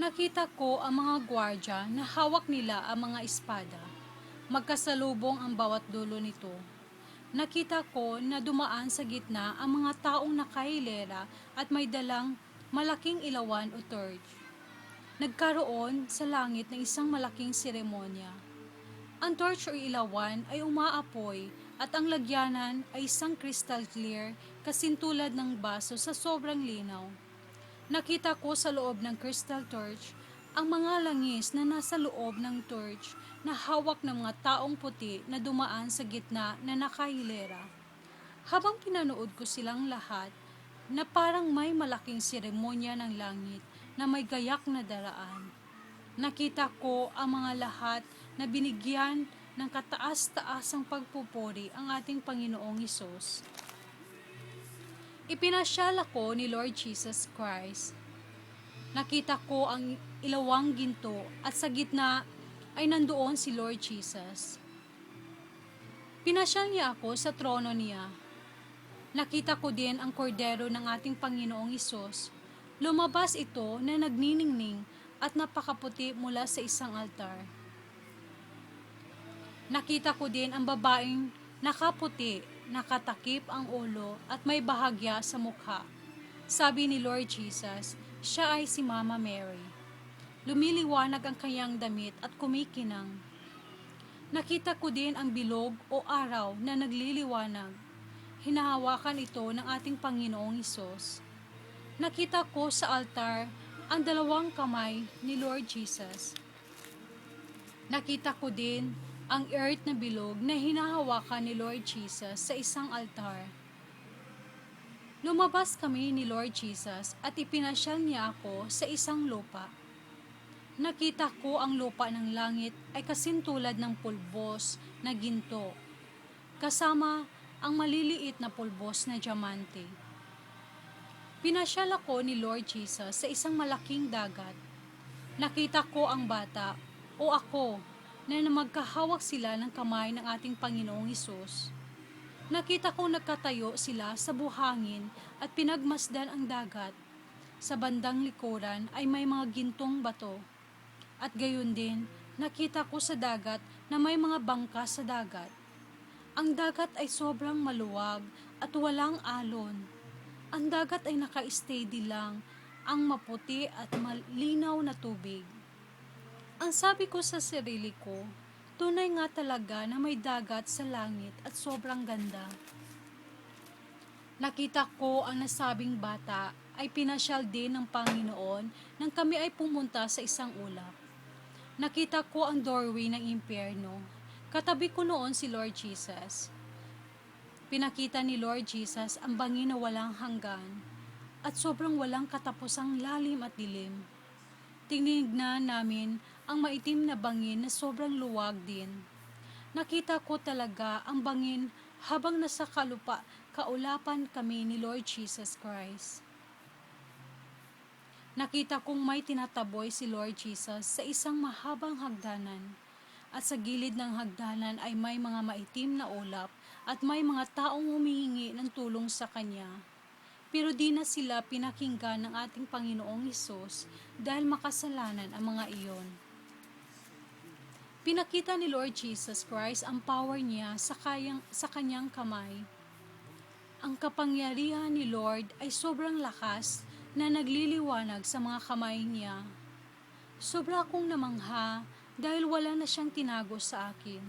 Nakita ko ang mga gwardya na hawak nila ang mga espada. Magkasalubong ang bawat dulo nito. Nakita ko na dumaan sa gitna ang mga taong nakahilera at may dalang malaking ilawan o torch. Nagkaroon sa langit ng isang malaking seremonya. Ang torch o ilawan ay umaapoy at ang lagyanan ay isang crystal clear kasintulad ng baso sa sobrang linaw. Nakita ko sa loob ng crystal torch ang mga langis na nasa loob ng torch na hawak ng mga taong puti na dumaan sa gitna na nakahilera. Habang pinanood ko silang lahat, na parang may malaking seremonya ng langit na may gayak na daraan. Nakita ko ang mga lahat na binigyan ng kataas-taasang pagpupuri ang ating Panginoong Isos. Ipinasyal ako ni Lord Jesus Christ. Nakita ko ang ilawang ginto at sa gitna ay nandoon si Lord Jesus. Pinasyal niya ako sa trono niya. Nakita ko din ang kordero ng ating Panginoong Isos. Lumabas ito na nagniningning at napakaputi mula sa isang altar. Nakita ko din ang babaeng nakaputi, nakatakip ang ulo at may bahagya sa mukha. Sabi ni Lord Jesus, siya ay si Mama Mary. Lumiliwanag ang kanyang damit at kumikinang. Nakita ko din ang bilog o araw na nagliliwanag. Hinahawakan ito ng ating Panginoong Isos. Nakita ko sa altar ang dalawang kamay ni Lord Jesus. Nakita ko din ang earth na bilog na hinahawakan ni Lord Jesus sa isang altar. Lumabas kami ni Lord Jesus at ipinasyal niya ako sa isang lupa. Nakita ko ang lupa ng langit ay kasintulad ng pulbos na ginto, kasama ang maliliit na pulbos na diamante. Pinasyal ako ni Lord Jesus sa isang malaking dagat. Nakita ko ang bata o ako na magkahawak sila ng kamay ng ating Panginoong Isus. Nakita ko nagkatayo sila sa buhangin at pinagmasdan ang dagat. Sa bandang likuran ay may mga gintong bato. At gayon din, nakita ko sa dagat na may mga bangka sa dagat. Ang dagat ay sobrang maluwag at walang alon. Ang dagat ay naka-steady lang, ang maputi at malinaw na tubig. Ang sabi ko sa sarili ko, tunay nga talaga na may dagat sa langit at sobrang ganda. Nakita ko ang nasabing bata ay pinasyal din ng Panginoon nang kami ay pumunta sa isang ulap. Nakita ko ang doorway ng impyerno. Katabi ko noon si Lord Jesus. Pinakita ni Lord Jesus ang bangin na walang hanggan at sobrang walang katapusang lalim at dilim. Tinignan namin ang maitim na bangin na sobrang luwag din. Nakita ko talaga ang bangin habang nasa kalupa, kaulapan kami ni Lord Jesus Christ. Nakita kong may tinataboy si Lord Jesus sa isang mahabang hagdanan at sa gilid ng hagdanan ay may mga maitim na ulap at may mga taong humihingi ng tulong sa kanya. Pero di na sila pinakinggan ng ating Panginoong Isos dahil makasalanan ang mga iyon. Pinakita ni Lord Jesus Christ ang power niya sa, kayang, sa kanyang kamay. Ang kapangyarihan ni Lord ay sobrang lakas na nagliliwanag sa mga kamay niya. Sobra akong namangha dahil wala na siyang tinago sa akin.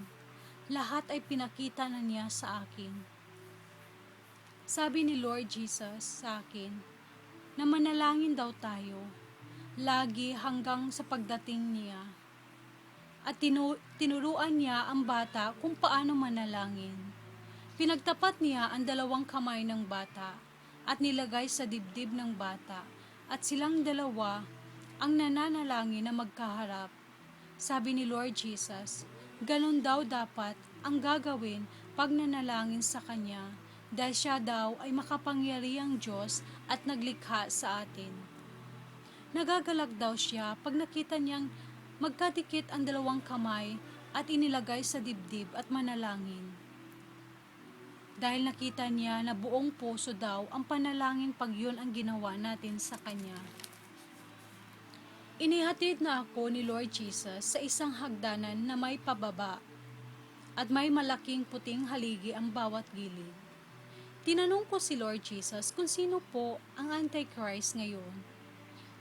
Lahat ay pinakita na niya sa akin. Sabi ni Lord Jesus sa akin, na manalangin daw tayo, lagi hanggang sa pagdating niya. At tinu- tinuruan niya ang bata kung paano manalangin. Pinagtapat niya ang dalawang kamay ng bata at nilagay sa dibdib ng bata at silang dalawa ang nananalangin na magkaharap. Sabi ni Lord Jesus, ganun daw dapat ang gagawin pag nanalangin sa Kanya dahil siya daw ay makapangyarihang Diyos at naglikha sa atin. Nagagalak daw siya pag nakita niyang magkadikit ang dalawang kamay at inilagay sa dibdib at manalangin. Dahil nakita niya na buong puso daw ang panalangin pag yun ang ginawa natin sa Kanya. Inihatid na ako ni Lord Jesus sa isang hagdanan na may pababa at may malaking puting haligi ang bawat gilid. Tinanong ko si Lord Jesus kung sino po ang Antichrist ngayon.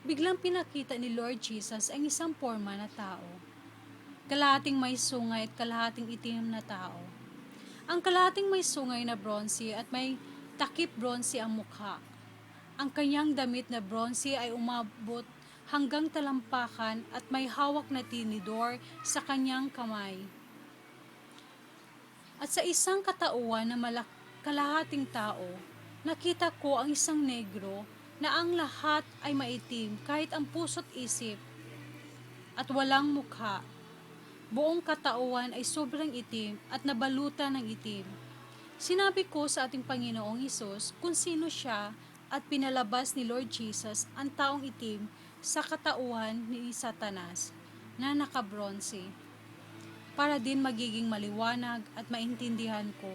Biglang pinakita ni Lord Jesus ang isang forma na tao. Kalahating may sungay at kalahating itim na tao. Ang kalahating may sungay na bronze at may takip bronze ang mukha. Ang kanyang damit na bronze ay umabot hanggang talampakan at may hawak na tinidor sa kanyang kamay. At sa isang katauhan na malak kalahating tao, nakita ko ang isang negro na ang lahat ay maitim kahit ang puso't isip at walang mukha. Buong katauhan ay sobrang itim at nabalutan ng itim. Sinabi ko sa ating Panginoong Isus kung sino siya at pinalabas ni Lord Jesus ang taong itim sa katauhan ni Satanas na nakabronse para din magiging maliwanag at maintindihan ko.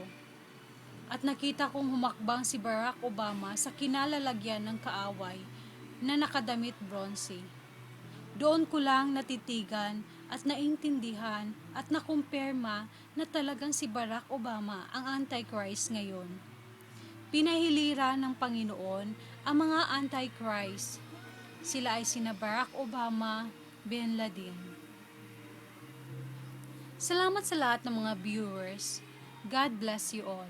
At nakita kong humakbang si Barack Obama sa kinalalagyan ng kaaway na nakadamit bronze. Doon ko lang natitigan at naintindihan at nakumpirma na talagang si Barack Obama ang Antichrist ngayon. Pinahilira ng Panginoon ang mga Antichrist. Sila ay sina Barack Obama, Bin Laden. Salamat sa lahat ng mga viewers. God bless you all.